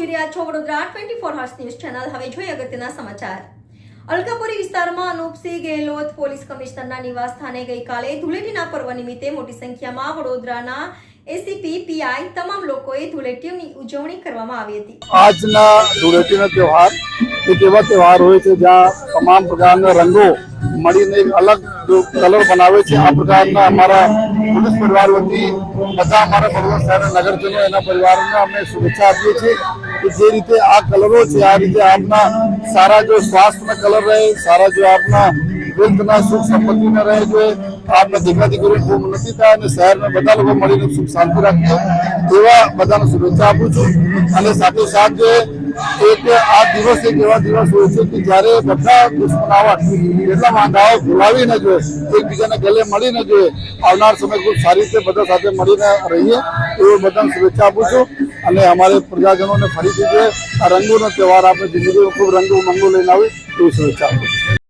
રહ્યા Vadodara twenty four hours news channel હવે જોઈએ અગત્યના સમાચાર. અલકાપુરી વિસ્તારમાં અનુપસિંહ ગેહલોત પોલીસ કમિશનરના નિવાસ સ્થાને ગઈકાલે ધૂળેટીના પર્વ નિમિત્તે મોટી સંખ્યામાં વડોદરાના એસીપી તમામ લોકોએ ધૂળેટીની ઉજવણી કરવામાં આવી હતી. તહેવાર એક એવા તહેવાર હોય છે જ્યાં તમામ પ્રકારના રંગો મળીને એક અલગ કલર બનાવે છે. આ પ્રકારના અમારા પોલીસ પરિવાર વતી બધા અમારા વડોદરા શહેરના નગરજનો એના પરિવારોને અમે શુભેચ્છા આપીએ છીએ કે જે રીતે આ કલરો છે, આ રીતે આપના સારા જો સ્વાસ્થ્યના કલર રહે, સારા જો આપના વૃદ્ધના સુખ સંપત્તિના રહે, જો આપના દીકરા દીકરીઓ ખૂબ નથી થાય અને શહેરમાં બધા લોકો મળીને સુખ શાંતિ રાખીએ એવા બધાને શુભેચ્છા આપું છું. અને સાથે સાથે એક આ દિવસ એક એવા દિવસ હોય છે કે જ્યારે બધા દુશ્મનાવટ કેટલા વાંધાઓ ભૂલાવી ન જોઈએ, એકબીજાને ગલે મળી ન જોઈએ. આવનાર સમય ખૂબ સારી રીતે બધા સાથે મળીને રહીએ, એવું બધાને શુભેચ્છા આપું છું. અને અમારે પ્રજાજનોને ફરીથી જે આ રંગોનો તહેવાર આપણે જિંદગીમાં ખૂબ રંગો મંગો લઈને આવી, એવી શુભેચ્છા આપું છું.